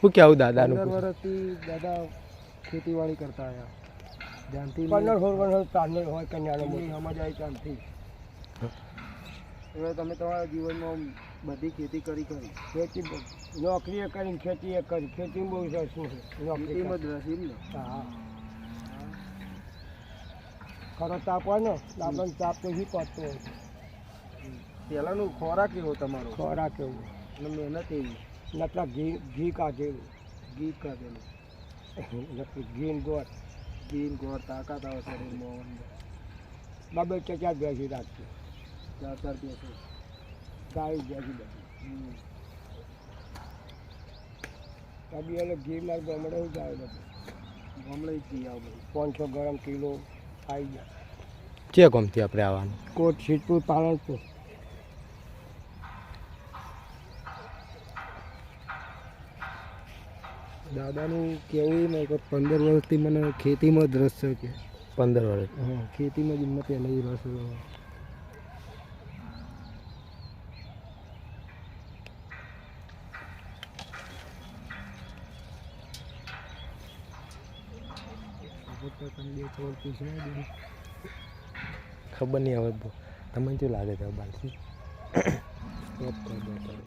કો કેવ દાદા નું દર વર્ષે દાદા ખેતી વાળી કરતા આ ધ્યાનથી પળણ હોર વન તાન હો કન્યાનો અમે જાયતા હતા એ તમે તમારા જીવન માં બધી ખેતી કરી કરી ખેતી નોકરીએ કરીને ખેતી એકર ખેતી બોવ છે શું નોકરીમાં દશીમાં હા હા ખરતા પાનો લબન જાપ તો હી પાટતો છે તેલા નું કોરા કેવો તમારો કોરા કેવો અમને નથી नतरा घी घी का गेम घी का गेम गीन गोर गीन गोर ताका और शरीर मोहन बाबे चचा बेसी रात के दिया बेसी गाय बेसी बेसी तभी ये घी मार गमड़े ही जाए ગમડે થી આવે પાંચસો ગ્રામ કિલો આવી ગયા ક્યાં ગમતી આપણે આવવાનું કોટ સિદ્ધપુર પાલનપુર દાદાનું કેવું એ નહીં કે પંદર વર્ષથી મને ખેતીમાં જ રસ છે કે પંદર વર્ષ હા ખેતીમાં જ મને પહેલાં રસ ખબર નહીં હવે તમને શું લાગે છે બાલથી